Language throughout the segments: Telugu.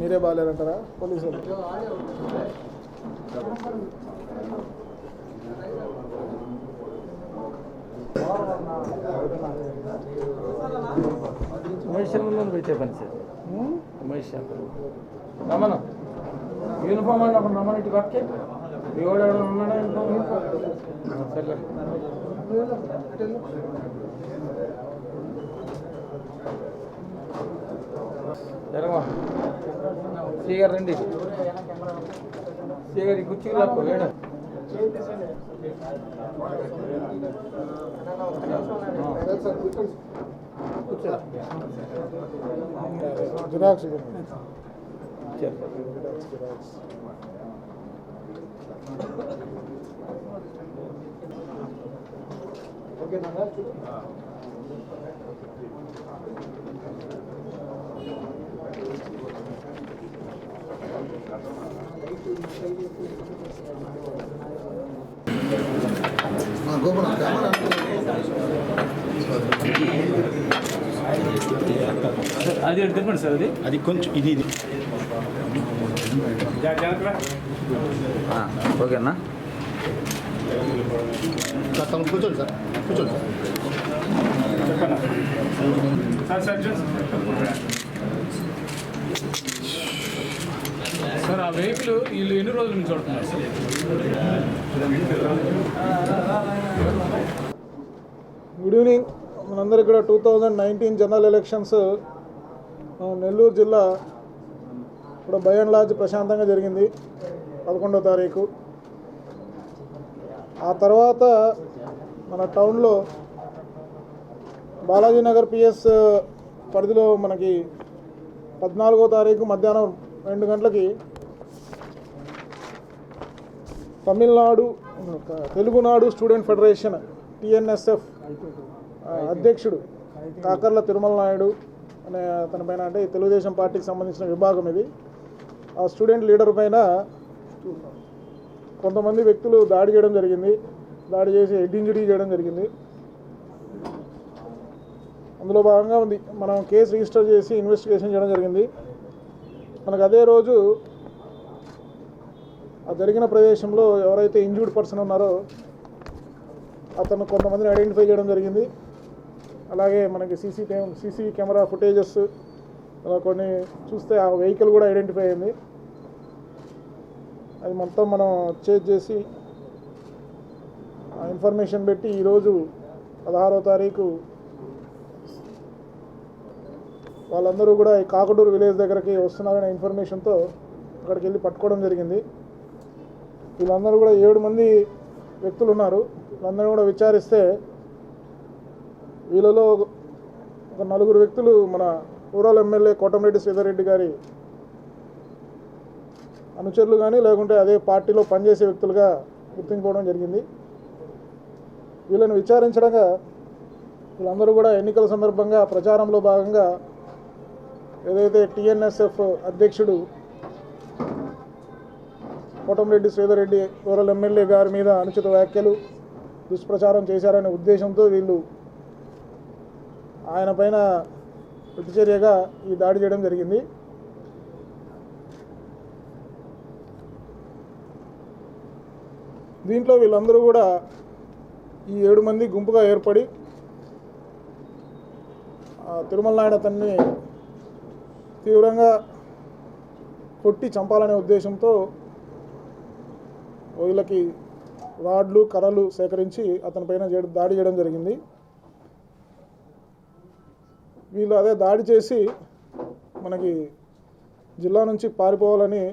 మీరే బాగాలేదంటారా పోలీసులు. ఉమేష్ శర్మలో పెట్టే పని సార్. ఉమ్? ఉమేష్ శర్మ. రమణ. యూనిఫామ్ అండి అప్పుడు రమణ ఇటు పక్కే ఎవడు ఉన్నాడా? యూనిఫామ్. సరే జరగమా సీగారు రండి. సీగారు ఈ కుర్చీకి లాక్కో వేడు జిరాక్స్ ఇవ్వండి. చెప్పు జిరాక్స్ జిరాక్స్ అది చెప్పండి సార్ అది. అది కొంచెం ఇది ఇది. ఓకేనా? సార్ కూర్చోండి సార్ కూర్చోండి సార్. ఆ వెహికల్ వీళ్ళు ఎన్ని రోజుల నుంచి చూడుతున్నారు సార్? గుడ్ ఈవినింగ్ మనందరూ ఇక్కడ two thousand nineteen general elections Nellore జిల్లా ఇప్పుడు బై అండ్ లార్జ్ ప్రశాంతంగా జరిగింది పదకొండో తారీఖు. ఆ తర్వాత మన టౌన్లో బాలాజీ నగర్ పిఎస్ పరిధిలో మనకి పద్నాలుగో తారీఖు మధ్యాహ్నం రెండు గంటలకి Tamil Nadu Telugu Nadu student federation TNSF అధ్యక్షుడు కాకర్ల తిరుమల నాయుడు అనే అతని పైన అంటే తెలుగుదేశం పార్టీకి సంబంధించిన విభాగం ఇది. ఆ స్టూడెంట్ లీడర్ పైన కొంతమంది వ్యక్తులు దాడి చేయడం జరిగింది. దాడి చేసి హెడ్ ఇంజరీ చేయడం జరిగింది. అందులో భాగంగా ఉంది. మనం కేసు రిజిస్టర్ చేసి ఇన్వెస్టిగేషన్ చేయడం జరిగింది. మనకు అదే రోజు ఆ జరిగిన ప్రదేశంలో ఎవరైతే ఇంజూర్డ్ పర్సన్ ఉన్నారో అతను కొంతమందిని ఐడెంటిఫై చేయడం జరిగింది. అలాగే మనకి సీసీ సీసీ కెమెరా ఫుటేజెస్ అలా కొన్ని చూస్తే ఆ వెహికల్ కూడా ఐడెంటిఫై అయింది. అది మొత్తం మనం చేజ్ చేసి ఆ ఇన్ఫర్మేషన్ పెట్టి ఈరోజు పదహారో తారీఖు వాళ్ళందరూ కూడా ఈ కాకటూరు విలేజ్ దగ్గరకి వస్తున్నారనే ఇన్ఫర్మేషన్తో అక్కడికి వెళ్ళి పట్టుకోవడం జరిగింది. వీళ్ళందరూ కూడా ఏడు మంది వ్యక్తులు ఉన్నారు. వీళ్ళందరూ కూడా విచారిస్తే వీళ్ళలో ఒక నలుగురు వ్యక్తులు మన రూరల్ ఎమ్మెల్యే కోటమిరెడ్డి శ్రీధర్రెడ్డి గారి అనుచరులు కానీ లేకుంటే అదే పార్టీలో పనిచేసే వ్యక్తులుగా గుర్తించుకోవడం జరిగింది. వీళ్ళని విచారించడంగా వీళ్ళందరూ కూడా ఎన్నికల సందర్భంగా ప్రచారంలో భాగంగా ఏదైతే టీఎన్ఎస్ఎఫ్ అధ్యక్షుడు కోటంరెడ్డి శ్రీధర్రెడ్డి రూరల్ ఎమ్మెల్యే గారి మీద అనుచిత వ్యాఖ్యలు దుష్ప్రచారం చేశారనే ఉద్దేశంతో వీళ్ళు ఆయన పైన ప్రతిచర్యగా ఈ దాడి చేయడం జరిగింది. దీంట్లో వీళ్ళందరూ కూడా ఈ ఏడు మంది గుంపుగా ఏర్పడి తిరుమల నాయుడు అతన్ని తీవ్రంగా కొట్టి చంపాలనే ఉద్దేశంతో వీళ్ళకి రాడ్లు కర్రలు సేకరించి అతనిపైన దాడి చేయడం జరిగింది. వీళ్ళు అదే దాడి చేసి మనకి జిల్లా నుంచి పారిపోవాలని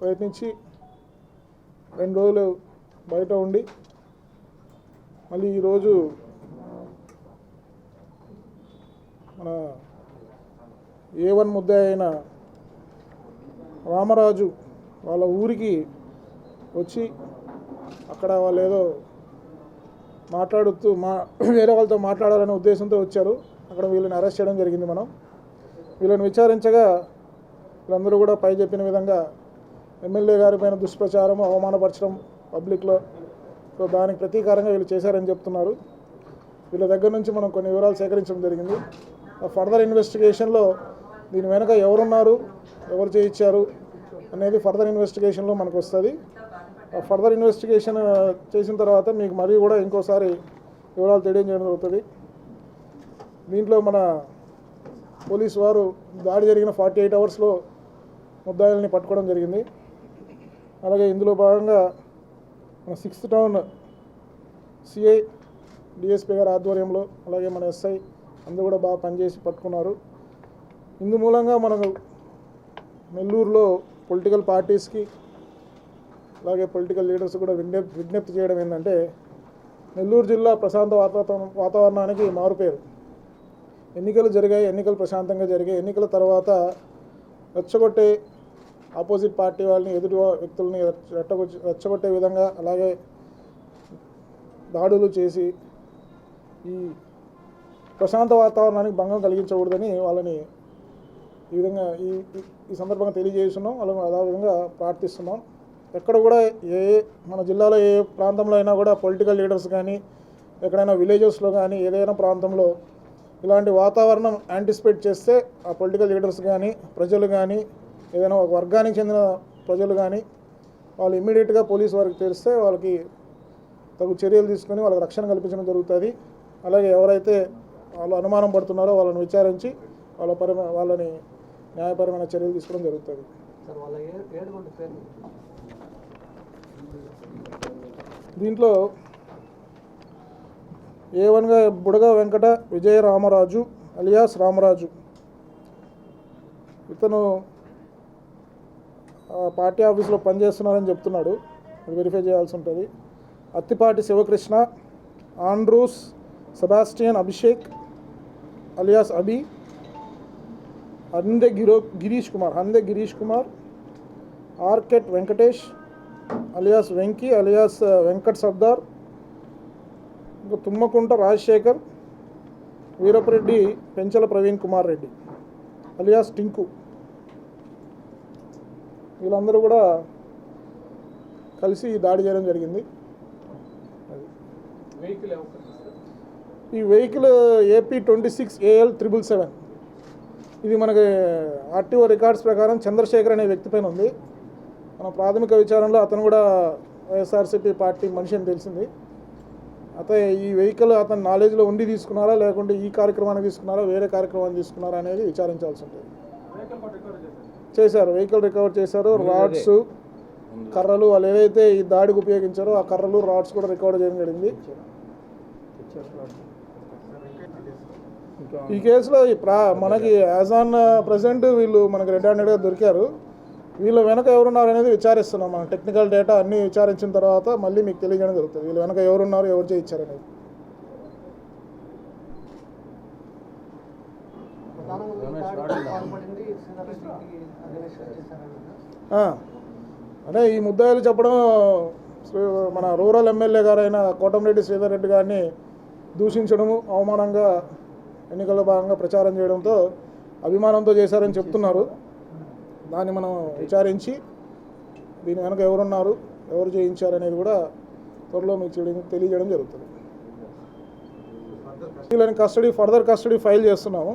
ప్రయత్నించి రెండు రోజులు బయట ఉండి మళ్ళీ ఈరోజు మన ఏ వన్ ముద్ద అయిన రామరాజు వాళ్ళ ఊరికి వచ్చి అక్కడ వాళ్ళు ఏదో మాట్లాడుతూ మా వేరే వాళ్ళతో మాట్లాడాలనే ఉద్దేశంతో వచ్చారు. అక్కడ వీళ్ళని అరెస్ట్ చేయడం జరిగింది మనం. వీళ్ళని విచారించగా వీళ్ళందరూ కూడా పై చెప్పిన విధంగా ఎమ్మెల్యే గారి పైన దుష్ప్రచారం అవమానపరచడం పబ్లిక్లో సో దానికి ప్రతీకారంగా వీళ్ళు చేశారని చెప్తున్నారు. వీళ్ళ దగ్గర నుంచి మనం కొన్ని వివరాలు సేకరించడం జరిగింది. ఆ ఫర్దర్ ఇన్వెస్టిగేషన్లో దీని వెనక ఎవరున్నారు ఎవరు చేయించారు అనేది ఫర్దర్ ఇన్వెస్టిగేషన్లో మనకు వస్తుంది. ఫర్దర్ ఇన్వెస్టిగేషన్ చేసిన తర్వాత మీకు మరీ కూడా ఇంకోసారి వివరాలు తెలియజేయడం జరుగుతుంది. దీంట్లో మన పోలీస్ వారు దాడి జరిగిన ఫార్టీ ఎయిట్ అవర్స్లో ముద్దాయిల్ని పట్టుకోవడం జరిగింది. అలాగే ఇందులో భాగంగా మన సిక్స్త్ టౌన్ సిఐ డిఎస్పీ గారి ఆధ్వర్యంలో అలాగే మన ఎస్ఐ అందరూ కూడా బాగా పనిచేసి పట్టుకున్నారు. ఇందు మూలంగా మనకు నెల్లూరులో పొలిటికల్ పార్టీస్కి అలాగే పొలిటికల్ లీడర్స్ కూడా విజ్ఞప్తి విజ్ఞప్తి చేయడం ఏంటంటే నెల్లూరు జిల్లా ప్రశాంత వాతావరణం వాతావరణానికి మారుపేరు. ఎన్నికలు జరిగాయి ఎన్నికలు ప్రశాంతంగా జరిగాయి. ఎన్నికల తర్వాత రెచ్చగొట్టే ఆపోజిట్ పార్టీ వాళ్ళని ఎదుటి వ్యక్తులని రెట్టగొచ్చి రెచ్చగొట్టే విధంగా అలాగే దాడులు చేసి ఈ ప్రశాంత వాతావరణానికి భంగం కలిగించకూడదని వాళ్ళని ఈ విధంగా ఈ ఈ- ఈ సందర్భంగా తెలియజేస్తున్నాం. వాళ్ళని అదే విధంగా ప్రార్థిస్తున్నాం. ఎక్కడ కూడా ఏ మన జిల్లాలో ఏ ప్రాంతంలో అయినా కూడా పొలిటికల్ లీడర్స్ కానీ ఎక్కడైనా విలేజెస్లో కానీ ఏదైనా ప్రాంతంలో ఇలాంటి వాతావరణం యాంటిసిపేట్ చేస్తే ఆ పొలిటికల్ లీడర్స్ కానీ ప్రజలు కానీ ఏదైనా ఒక వర్గానికి చెందిన ప్రజలు కానీ వాళ్ళు ఇమ్మీడియట్గా పోలీస్ వారికి తెలిస్తే వాళ్ళకి తగు చర్యలు తీసుకొని వాళ్ళకి రక్షణ కల్పించడం జరుగుతుంది. అలాగే ఎవరైతే వాళ్ళు అనుమానం పడుతున్నారో వాళ్ళని విచారించి వాళ్ళ పరమ వాళ్ళని న్యాయపరమైన చర్యలు తీసుకోవడం జరుగుతుంది సార్ వాళ్ళ ఏ- ఏడుగుంట పేర్లు దీంట్లో ఏ వన్గా బుడగ వెంకట విజయ రామరాజు అలియాస్ రామరాజు. ఇతను పార్టీ ఆఫీస్లో పనిచేస్తున్నారని చెప్తున్నాడు. అది వెరిఫై చేయాల్సి ఉంటుంది. Attipati Sivakrishna Andrews Sebastian Abhishek alias Abhi Ande Giro Girish Kumar Ande Girish Kumar ఆర్కెట్ వెంకటేష్ అలియాస్ వెంకీ అలియాస్ వెంకట్ సర్దార్ ఇంకా తుమ్మకుంట రాజశేఖర్ వీరపరెడ్డి పెంచల ప్రవీణ్ కుమార్ రెడ్డి అలియాస్ టింకు. వీళ్ళందరూ కూడా కలిసి ఈ దాడి చేయడం జరిగింది. ఈ vehicle AP twenty six AL triple seven. ఇది మనకి ఆర్టీఓ రికార్డ్స్ ప్రకారం చంద్రశేఖర్ అనే వ్యక్తి పైన ఉంది. మన ప్రాథమిక విచారణలో అతను కూడా వైఎస్ఆర్సీపీ పార్టీ మనిషి అని తెలిసింది. అతను ఈ వెహికల్ అతని నాలెడ్జ్లో ఉండి తీసుకున్నారా లేకుంటే ఈ కార్యక్రమానికి తీసుకున్నారా వేరే కార్యక్రమాన్ని తీసుకున్నారా అనేది విచారించాల్సి ఉంటుంది. చేశారు. వెహికల్ రికవర్ చేశారు. రాడ్స్ కర్రలు వాళ్ళు ఏవైతే ఈ దాడికి ఉపయోగించారో ఆ కర్రలు రాడ్స్ కూడా రికవర్ చేయడం జరిగింది. ఈ కేసులో ఈ ప్రా మనకి యాజ్ ఆన్ ప్రజెంట్ వీళ్ళు మనకి రెడ్ హ్యాండెడ్గా దొరికారు. వీళ్ళ వెనక ఎవరున్నారు అనేది విచారిస్తున్నాం. మనం టెక్నికల్ డేటా అన్నీ విచారించిన తర్వాత మళ్ళీ మీకు తెలియజేయడం జరుగుతుంది. వీళ్ళ వెనక ఎవరున్నారు ఎవరు చేయించారనేది ప్రధానంగా ఈ అంటే ఈ ముద్దాయిలు చెప్పడం శ్రీ- మన రూరల్ ఎమ్మెల్యే గారైన కోటంరెడ్డి శ్రీధర్ రెడ్డి గారిని దూషించడము అవమానంగా ఎన్నికల్లో భాగంగా ప్రచారం చేయడంతో అభిమానంతో చేశారని చెప్తున్నారు. దాన్ని మనం విచారించి దీని వెనక ఎవరున్నారు ఎవరు చేయించారు అనేది కూడా త్వరలో మీకు తెలియజేయడం జరుగుతుంది. వీళ్ళని కస్టడీ ఫర్దర్ కస్టడీ ఫైల్ చేస్తున్నాము.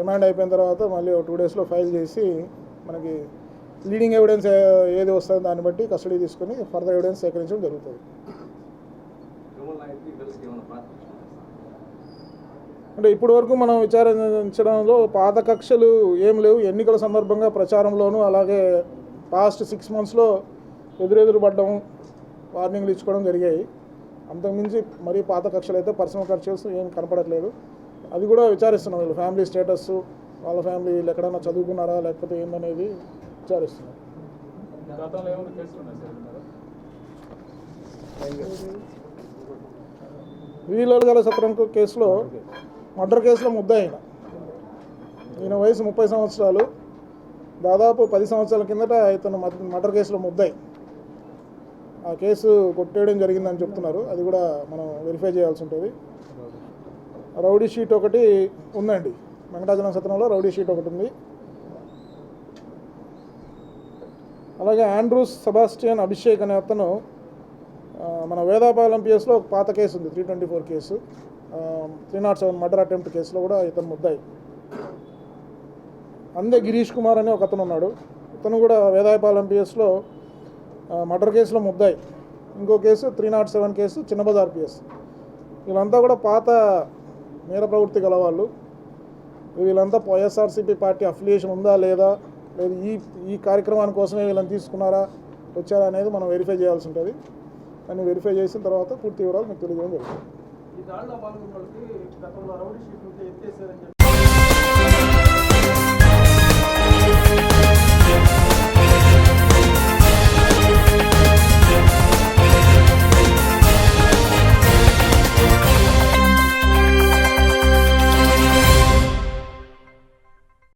రిమాండ్ అయిపోయిన తర్వాత మళ్ళీ ఒక టూ డేస్లో ఫైల్ చేసి మనకి లీడింగ్ ఎవిడెన్స్ ఏది వస్తుందో దాన్ని బట్టి కస్టడీ తీసుకొని ఫర్దర్ ఎవిడెన్స్ సేకరించడం జరుగుతుంది. అంటే ఇప్పటి వరకు మనం విచారించడంలో పాత కక్షలు ఏం లేవు. ఎన్నికల సందర్భంగా ప్రచారంలోనూ అలాగే పాస్ట్ సిక్స్ మంత్స్లో ఎదురెదురు పడ్డం వార్నింగ్లు ఇచ్చుకోవడం జరిగాయి. అంతకుమించి మరీ పాత కక్షలు అయితే పర్సనల్ ఖర్చు ఏం కనపడట్లేదు. అది కూడా విచారిస్తున్నాం వీళ్ళు. ఫ్యామిలీ స్టేటస్ వాళ్ళ ఫ్యామిలీ వీళ్ళు ఎక్కడైనా చదువుకున్నారా లేకపోతే ఏందనేది విచారిస్తున్నాం. గతంలో ఏమైనా కేసులు ఉన్నాయి సార్ ఇందులో? వీళ్ళ సత్రం కేసులో మర్డర్ కేసులో ముద్దయిన ఈయన వయసు ముప్పై సంవత్సరాలు. దాదాపు పది సంవత్సరాల కిందట ఇతను మర్డర్ కేసులో ముద్దాయి ఆ కేసు కొట్టేయడం జరిగిందని చెప్తున్నారు. అది కూడా మనం వెరిఫై చేయాల్సి ఉంటుంది. రౌడీ షీట్ ఒకటి ఉందండి. వెంకటాచలం సత్రంలో రౌడీ షీట్ ఒకటి ఉంది. అలాగే ఆండ్రూస్ సబాస్టియన్ అభిషేక్ అనే అతను మన వేదాపాలెం పిఎస్లో ఒక పాత కేసు ఉంది three twenty four case. Three naught seven murder attempt కేసులో కూడా ఇతను ముద్దాయి. అందే గిరీష్ కుమార్ అని ఒక అతను ఉన్నాడు. ఇతను కూడా వేదాయపాలెం పిఎస్లో మర్డర్ కేసులో ముద్దాయి. ఇంకో case three naught seven case Chinnabazar PS వీళ్ళంతా కూడా పాత నేర ప్రవృత్తి గలవాళ్ళు. వీళ్ళంతా వైఎస్ఆర్సీపీ పార్టీ అఫిలియేషన్ ఉందా లేదా లేదు ఈ ఈ కార్యక్రమాని కోసమే వీళ్ళని తీసుకున్నారా వచ్చారా అనేది మనం వెరిఫై చేయాల్సి ఉంటుంది. దాన్ని వెరిఫై చేసిన తర్వాత పూర్తి వివరాలు మీకు తెలియజేయడం జరుగుతుంది. ఈ దాడిలో పాల్గొన్న వాళ్ళకి గతంలో రౌడీ షీట్ ఉంటే ఎత్తేసారని చెప్పి